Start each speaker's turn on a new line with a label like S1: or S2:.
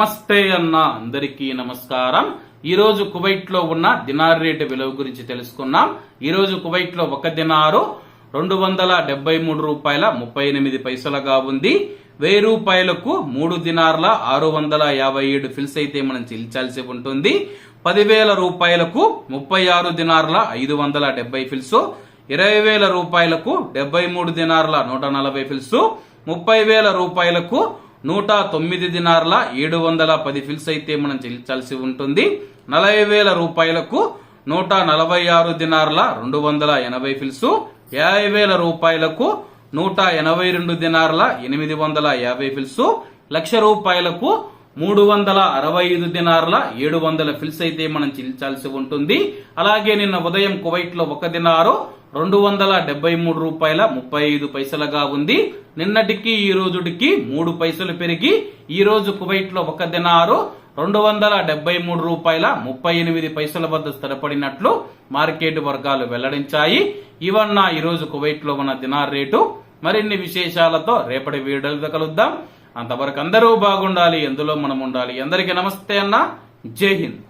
S1: నమస్తే అన్న అందరికీ నమస్కారం. ఈరోజు కువైట్లో కువైట్లో ఉన్న దినార్ రేటు విలువ గురించి తెలుసుకున్నాం. ఈరోజు కువైట్లో కువైట్లో ఒక దినారు రెండు వందల డెబ్బై మూడు రూపాయల ముప్పై ఎనిమిది పైసలుగా ఉంది. వెయ్యి రూపాయలకు మూడు దినార్ల ఆరు వందల యాభై ఏడు ఫిల్స్ అయితే మనం చెల్లించాల్సి ఉంటుంది. పదివేల రూపాయలకు ముప్పై ఆరు దినార్ల ఐదు వందల డెబ్బై ఫిల్స్. ఇరవై వేల రూపాయలకు డెబ్బై మూడు దినార్ల నూట నలభై ఫిల్స్. ముప్పై వేల రూపాయలకు నూట తొమ్మిది దినార్ల ఏడు వందల పది ఫిల్స్ అయితే మనం చెల్లించాల్సి ఉంటుంది. నలభై వేల రూపాయలకు నూట నలభై ఆరు దినార్ల రెండు వందల ఎనభై ఫిల్స్ యాభై వేల రూపాయలకు నూట ఎనభై రెండు దినార్ల ఎనిమిది వందల యాభై ఫిల్స్ లక్ష రూపాయలకు మూడు వందల అరవై ఐదు దినార్ల ఏడు వందల ఫిల్స్ అయితే మనం చెల్లించాల్సి ఉంటుంది. అలాగే నిన్న ఉదయం కువైట్లో ఒక దినారు రెండు వందల డెబ్బై మూడు రూపాయల ముప్పై ఐదు పైసలుగా ఉంది. నిన్నటికి ఈ రోజుటికి మూడు పైసలు పెరిగి ఈ రోజు కువైట్లో ఒక దినారు రెండు వందల డెబ్బై మూడు రూపాయల ముప్పై ఎనిమిది పైసల వద్ద స్థిరపడినట్లు మార్కెట్ వర్గాలు వెల్లడించాయి. ఇవన్న ఈ రోజు కువైట్లో ఉన్న దినార్ రేటు. మరిన్ని విశేషాలతో రేపటి వీడియోలతో కలుద్దాం. అంతవరకు అందరూ బాగుండాలి ఎందులో మనం ఉండాలి? అందరికీ నమస్తే అన్న. జై హింద్.